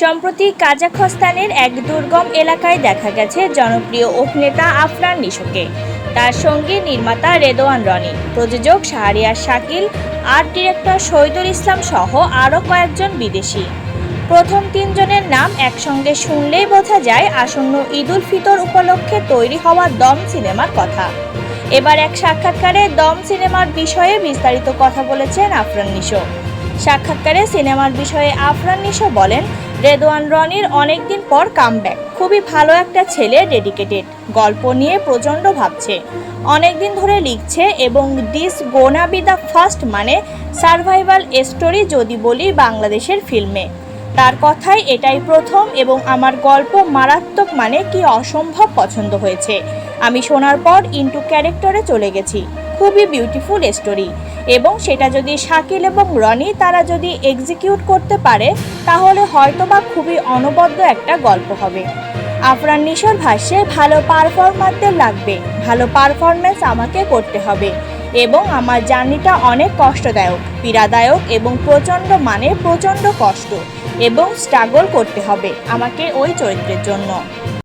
সম্প্রতি কাজাখস্তানের এক দুর্গম এলাকায় দেখা গেছে জনপ্রিয় অভিনেতা আফরান নিশোকে। তার সঙ্গে নির্মাতা রেদোয়ান রনি, প্রযোজক শাহরিয়ার শাকিল, আর্ট ডিরেক্টর শহীদুল ইসলাম সহ আরও কয়েকজন বিদেশি। প্রথম তিনজনের নাম একসঙ্গে শুনলেই বোঝা যায় আসন্ন ঈদুল ফিতর উপলক্ষে তৈরি হওয়া দম সিনেমার কথা। এবার এক সাক্ষাৎকারে দম সিনেমার বিষয়ে বিস্তারিত কথা বলেছেন আফরান নিশো। সাক্ষাৎকারে সিনেমার বিষয়ে আফরান নিশো বলেন রেদওয়ান রনির অনেকদিন পর কামব্যাক। খুবই ভালো একটা ছেলে ডেডিকেটেড। গল্প নিয়ে প্রচণ্ড ভাবছে। অনেকদিন ধরে লিখছে এবং this gonna be the first মানে সার্ভাইভাল স্টোরি যদি বলি বাংলাদেশের ফিল্মে। তার কথায় এটাই প্রথম এবং আমার গল্প মারাত্মক মানে কি অসম্ভব পছন্দ হয়েছে। আমি শোনার পর ইন্টু ক্যারেক্টারে চলে গেছি। খুবই বিউটিফুল স্টোরি এবং সেটা যদি শাকিল এবং রনি তারা যদি এক্সিকিউট করতে পারে, তাহলে হয়তো হয়তোবা খুবই অনবদ্য একটা গল্প হবে। আপনার নিশোর ভাষ্যে, ভালো পারফরমারদের লাগবে। ভালো পারফরমেন্স আমাকে করতে হবে। এবং আমার জার্নিটা অনেক কষ্টদায়ক, পীড়াদায়ক এবং প্রচণ্ড মানে প্রচণ্ড কষ্ট। এবং স্ট্রাগল করতে হবে আমাকে ওই চরিত্রের জন্য।